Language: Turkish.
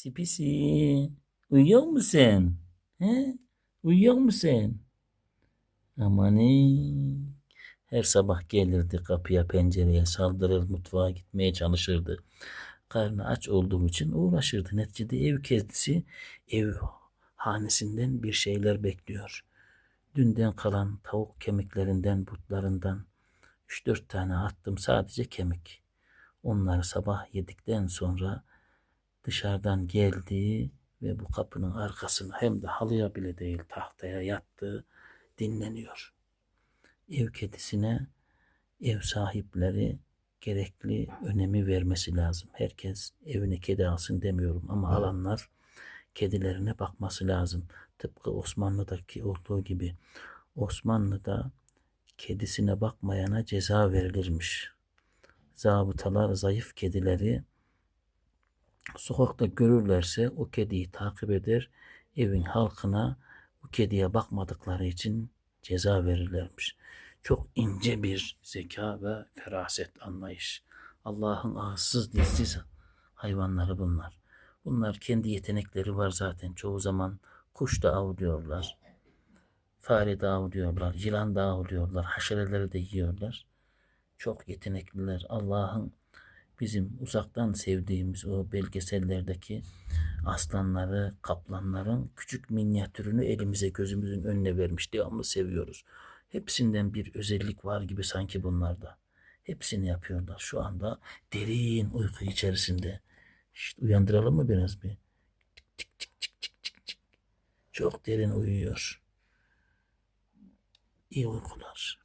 Pisi pisi. Uyuyor musun? He? Uyuyor musun? Amanın. Her sabah gelirdi kapıya pencereye saldırır mutfağa gitmeye çalışırdı. Karnı aç olduğum için uğraşırdı. Neticede ev kedisi ev hanesinden bir şeyler bekliyor. Dünden kalan tavuk kemiklerinden, butlarından 3-4 tane attım sadece kemik. Onları sabah yedikten sonra dışarıdan geldi ve bu kapının arkasına hem de halıya bile değil tahtaya yattı dinleniyor. Ev kedisine ev sahipleri gerekli önemi vermesi lazım. Herkes evine kedi alsın demiyorum ama alanlar kedilerine bakması lazım. Tıpkı Osmanlı'daki olduğu gibi Osmanlı'da kedisine bakmayana ceza verilirmiş. Zabıtalar zayıf kedileri sokakta görürlerse o kediyi takip eder, evin halkına bu kediye bakmadıkları için ceza verirlermiş. Çok ince bir zeka ve feraset anlayış. Allah'ın ağızsız dilsiz hayvanları bunlar. Bunlar kendi yetenekleri var zaten. Çoğu zaman kuş da avlıyorlar. Fare de avlıyorlar. Yılan da avlıyorlar. Haşereleri de yiyorlar. Çok yetenekliler. Allah'ın bizim uzaktan sevdiğimiz o belgesellerdeki aslanları, kaplanların küçük minyatürünü elimize gözümüzün önüne vermiş. Devamlı seviyoruz. Hepsinden bir özellik var gibi sanki bunlarda. Hepsini yapıyorlar. Şu anda derin uyku içerisinde. İşte uyandıralım mı biraz bir? Çık çık çık çık çık çık. Çok derin uyuyor. İyi uykular.